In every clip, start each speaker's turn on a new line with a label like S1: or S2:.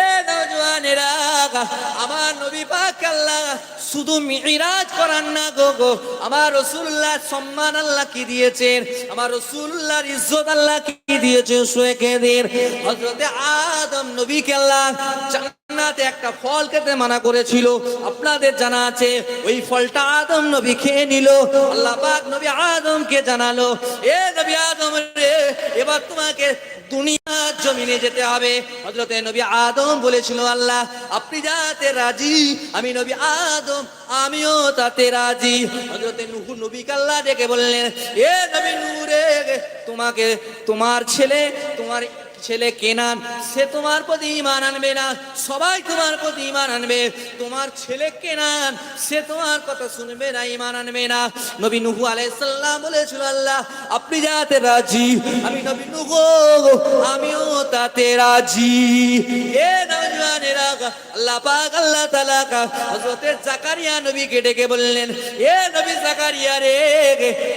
S1: এ নজওয়ানেরা আমার নবী পাক আল্লাহ শুধু মিরাজ করান না গো গো, আমার সম্মান আল্লাহ কি দিয়েছেন? আমার ইজ্জত আল্লাহ কি দিয়েছেন হজরতে আদম জান্নাতে একটা ফল খেতে মানা করেছিল। আপনাদের জানা আছে, ওই ফলটা আদম নবী খেয়ে নিল। আল্লাহ পাক নবী আদমকে জানালো, এ নবী আদম এবার তোমাকে দুনিয়ার জমিনে যেতে হবে। হজরতে নবী আদম বলেছিল, আল্লাহ, আপনি যাতে রাজি, আমি নবী আদম, আমিও তাতে রাজি। হজরতে নুহু নবী কাল্লা ডেকে বললেন, এ নবী নূরে, তোমাকে, তোমার ছেলে, তোমার ছেলে কেনান সে তোমার প্রতি ইমান আনবে না, সবাই তোমার প্রতি ইমান আনবে। তোমার ছেলে কেনান সে তোমার কথা শুনবে না ইমান আনবে না। নবী নুহু আলাইসাল্লাম বলেছিল, আল্লাহ, আপনি যাতে রাজি, আমি নবী নুহু আমিও তাতে রাজি। এ নওজওয়ানেরা আল্লাহ পাক, আল্লাহ তাআলা হযরতে জাকারিয়া নবীকে ডেকে বললেন, এ নবী জাকারিয়া রে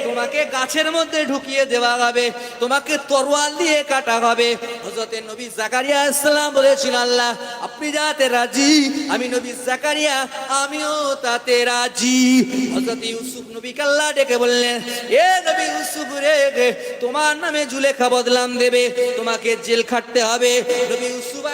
S1: তোমাকে গাছের মধ্যে ঢুকিয়ে দেওয়া হবে, তোমাকে তরোয়াল দিয়ে কাটা হবে হযরতে নবী জাকারিয়া ইসলাম বলেছিল আল্লাহ, আপনি যাতে রাজি, আমি নবী জাকারিয়া, আমিও তাতে রাজি। হযরত ইউসুফ নবী আল্লাহ ডেকে বললেন, এ নবী ইউসুফ রে, তোমার নামে জুলেখা বদলাম দেবে, তোমাকে জেল খাটতে হবে। নবী ইউসুফ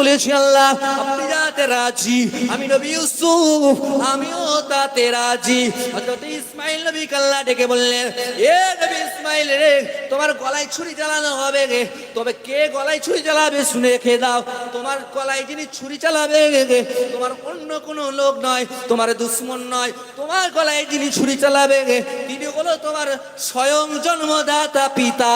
S1: বলেছি আল্লাহ, আপনি যাতে রাজি, আমি নবী ইউসুফ, আমিও তাতে রাজি। হযরত ইসমাইল নবী আল্লাহ ডেকে বললেন, এ নবী ইসমাইল রে, তোমার গলায় ছুরি চালানো হবে রে, তবে কে গলায় ছুরি চালাবে, শুনে রেখে দাও। তোমার গলায় যিনি ছুরি চালাবে, তোমার অন্য কোনো লোক নয়, তোমার দুশ্মন নয়। তোমার গলায় যিনি ছুরি চালাবে, তিনি হলো তোমার স্বয়ং জন্মদাতা পিতা।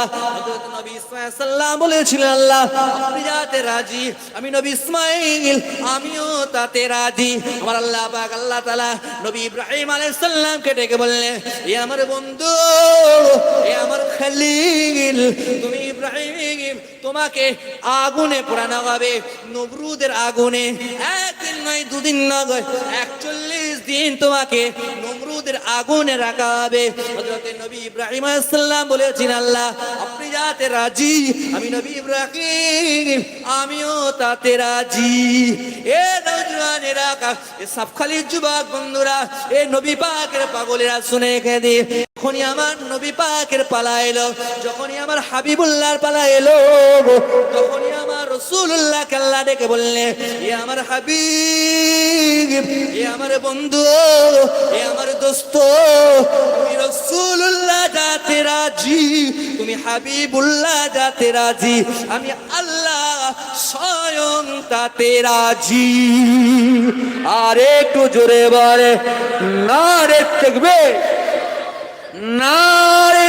S1: সাল্লাম বলেছিলেন, আল্লাহ, আপনি যাতে রাজি, আমি নবী ইসমাইল আমিও তাতে রাজি। আমার আল্লাহ পাক, আল্লাহ তালা নবী ইব্রাহিম আলাইহিস সালামকে ডেকে বললেন, এ আমার বন্ধু, এ আমার খালিল, তুমি তোমাকে আগুনে পোড়ানো হবে, নবরুদের আগুনে। একদিন নয়, দুদিন নয়, একচল্লিশ দিন তোমাকে নমরুদের আগুনে রাখা হবে। নবী ইব্রাহিম আলাইহিস সালাম বলেছেন, আল্লাহ, আপনি যাতে রাজি, আমি নবী ইব্রাহিম, আমিও তাতে রাজি। এ নওজওয়ানেরা এ সাফখালির যুবক বন্ধুরা, এ নবী পাকের পাগলেরা, শুনে খেদে যখনই আমার নবী পাকের পালা এলো, যখনই আমার হাবিবুল্লাহর পালা এলো, তখনই আমার রসুল্লাহ কাল্লা ডেকে বললে, এ আমার হাবিব, এ আমার বন্ধু, এ আমার দোস্ত, তুমি রসুল্লাহ যাতে রাজি, তুমি হাবিবুল্লাহ যাতে রাজি, আমি আল্লাহ স্বয়ং তাতে রাজি। আর একটু জোরে বলে না রে দেখবে। நாரே